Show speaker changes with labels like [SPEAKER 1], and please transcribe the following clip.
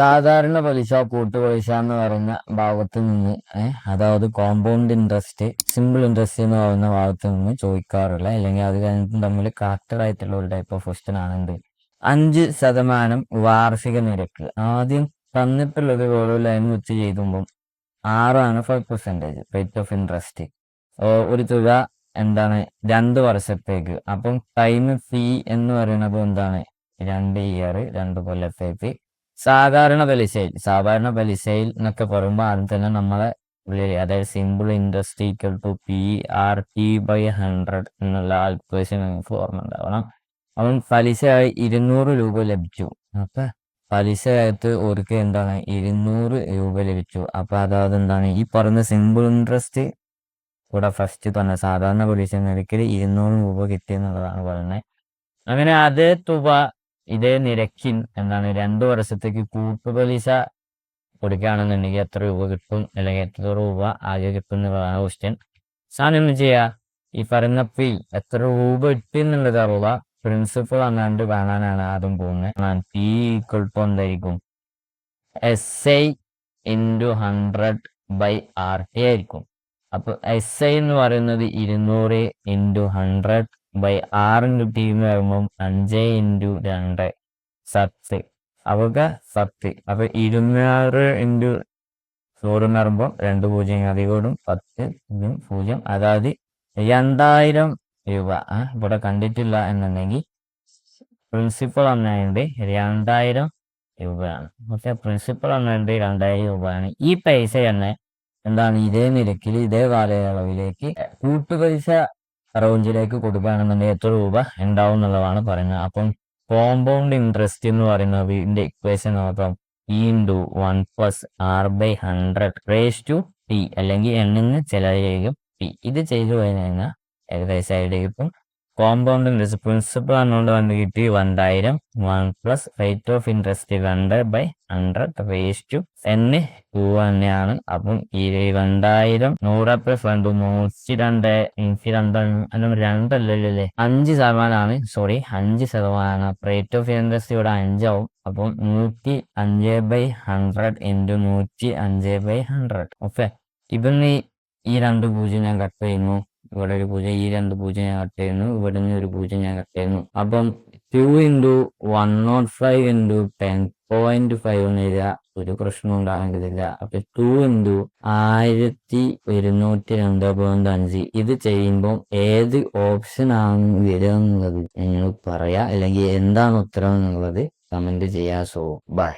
[SPEAKER 1] സാധാരണ പലിശ കൂട്ടുപലിശ എന്ന് പറയുന്ന ഭാഗത്ത് നിന്ന് അതായത് കോമ്പൗണ്ട് ഇൻട്രസ്റ്റ് സിമ്പിൾ ഇൻട്രസ്റ്റ് എന്ന് പറയുന്ന ഭാഗത്ത് നിന്ന് ചോദിക്കാറുള്ള അല്ലെങ്കിൽ അത് കഴിഞ്ഞിട്ടും തമ്മിൽ കറക്റ്റഡ് ആയിട്ടുള്ള ഒരു ടൈപ്പ് ഓഫ് ക്വസ്റ്റ്യൻ ആണ് എന്ത്? അഞ്ച് ശതമാനം വാർഷിക നിരക്ക്. ആദ്യം തന്നിട്ടുള്ളത് ഓരോ ലൈൻ വെച്ച് ചെയ്തുമ്പോൾ ആറാണ് five percentage rate of interest ഒരു തുക എന്താണ്? രണ്ട് വർഷത്തേക്ക്. അപ്പം ടൈം ഫീ എന്ന് പറയുന്നത് എന്താണ്? രണ്ട് ഇയർ രണ്ട് കൊല്ലത്തേക്ക്. സാധാരണ പലിശയിൽ സാധാരണ പലിശയിൽ എന്നൊക്കെ പറയുമ്പോൾ ആദ്യം തന്നെ നമ്മളെ അതായത് simple interest equal to P R T by hundred എന്നുള്ള ആൽക്വേഷൻ നിങ്ങൾക്ക് ഓർമ്മ ഉണ്ടാവണം. അവൻ പലിശയായി ഇരുന്നൂറ് രൂപ ലഭിച്ചു. അപ്പൊ പലിശയായിട്ട് അവർക്ക് എന്താണ്? ഇരുന്നൂറ് രൂപ ലഭിച്ചു. അപ്പൊ അതായത് എന്താണ് ഈ പറയുന്ന സിമ്പിൾ ഇൻട്രസ്റ്റ് കൂടെ ഫസ്റ്റ് തന്നെ സാധാരണ പലിശ നിരക്കിൽ ഇരുന്നൂറ് രൂപ കിട്ടി എന്നുള്ളതാണ് പറയുന്നത്. അങ്ങനെ അതേ തുക ഇതേ നിരക്കിൽ എന്താണ് രണ്ടു വർഷത്തേക്ക് കൂട്ടുപലിശ കൊടുക്കുകയാണെന്നുണ്ടെങ്കിൽ എത്ര രൂപ കിട്ടും? അല്ലെങ്കിൽ എത്ര രൂപ ആകെ കിട്ടും എന്നുള്ളതാണ് ക്വസ്റ്റ്യൻ സാധനം എന്ന് ചെയ്യാ. ഈ പറയുന്ന ഫീ എത്ര രൂപ കിട്ടി എന്നുള്ളത് അറിയുക പ്രിൻസിപ്പൾ അങ്ങാണ്ട് കാണാനാണ് ആദ്യം പോകുന്നത്. പി ഈക്വൽ ടു എന്തായിരിക്കും? S I into hundred by R T ആയിരിക്കും. അപ്പൊ എസ് ഐ എന്ന് പറയുന്നത് ഇരുന്നൂറ് into hundred by R into T എന്ന് പറയുമ്പോൾ അഞ്ച് ഇന്റു രണ്ട്. സത്ത്. അവക സത്ത്. അപ്പൊ ഇരുന്നൂറ് ഇന്റു നൂറ് എന്ന് പറയുമ്പോൾ രണ്ട് പൂജ്യം അധികം പത്ത് പൂജ്യം അതായത് രണ്ടായിരം രൂപ. ഇവിടെ കണ്ടിട്ടില്ല എന്നുണ്ടെങ്കിൽ പ്രിൻസിപ്പൾ ഒന്നുണ്ട് രണ്ടായിരം രൂപയാണ്. ഓക്കെ പ്രിൻസിപ്പൾ ഒന്നുണ്ട് രണ്ടായിരം രൂപയാണ്. ഈ പൈസ തന്നെ എന്താണ് ഇതേ നിരക്കിൽ ഇതേ കാലയളവിലേക്ക് കൂട്ടുപൈസ റേഞ്ചിലേക്ക് കൊടുക്കുകയാണെന്നുണ്ടെങ്കിൽ എത്ര രൂപ ഉണ്ടാവും എന്നുള്ളതാണ് പറയുന്നത്. അപ്പം കോമ്പൗണ്ട് ഇൻട്രസ്റ്റ് എന്ന് പറയുന്നത് ഇതിന്റെ ഇക്വേഷൻ നോക്കാം. E into one plus R by hundred raise to T അല്ലെങ്കിൽ എണ്ണിന് ചിലരിലേക്കും ടി ഇത് ചെയ്തു കഴിഞ്ഞാൽ ഏകദേശം ആയിരിക്കും കോമ്പൗണ്ട് ഇൻട്രസ്റ്റ് പ്രിൻസിപ്പൾ എന്നുള്ളത് വന്ന് കിട്ടി രണ്ടായിരം one plus rate of interest രണ്ട് ബൈ ഹൺഡ്രഡ് റേസ് ടു എന്ന് ടു തന്നെയാണ് അപ്പം ഈ രണ്ടായിരം നൂറ് പ്ലസ് രണ്ട് നൂറ്റി രണ്ട് നൂറ്റി രണ്ട് രണ്ടല്ലല്ലോ അല്ലേ അഞ്ച് ശതമാനമാണ് സോറി അഞ്ച് ശതമാനമാണ് റേറ്റ് ഓഫ് ഇൻട്രസ്റ്റ് ഇവിടെ അഞ്ചാവും അപ്പം നൂറ്റി അഞ്ച് ബൈ ഹൺഡ്രഡ് ഇന്റു നൂറ്റി അഞ്ച് ബൈ ഹൺഡ്രഡ് ഓക്കെ ഇപ്പം ഈ രണ്ട് പൂജ്യം ഞാൻ കട്ട് ചെയ്യുന്നു. ഇവിടെ ഒരു പൂജ്യം ഈ രണ്ട് പൂജ്യം ഞാൻ കട്ട് ചെയ്യുന്നു. ഇവിടെ നിന്ന് ഒരു പൂജ്യം ഞാൻ കട്ട് ചെയ്യുന്നു. അപ്പം two into one nought five into ten point five എന്ന് എഴുതുക. ഒരു പ്രശ്നം ഉണ്ടാകേണ്ടതില്ല അപ്പൊ ടു ഇന്റു ആയിരത്തി ഒരുന്നൂറ്റി രണ്ട് പോയിന്റ് അഞ്ച്. ഇത് ചെയ്യുമ്പോൾ ഏത് ഓപ്ഷൻ ആണ് വരിക എന്നുള്ളത് നിങ്ങൾ പറയാ. അല്ലെങ്കിൽ എന്താണ് ഉത്തരം എന്നുള്ളത് കമന്റ് ചെയ്യാ. So by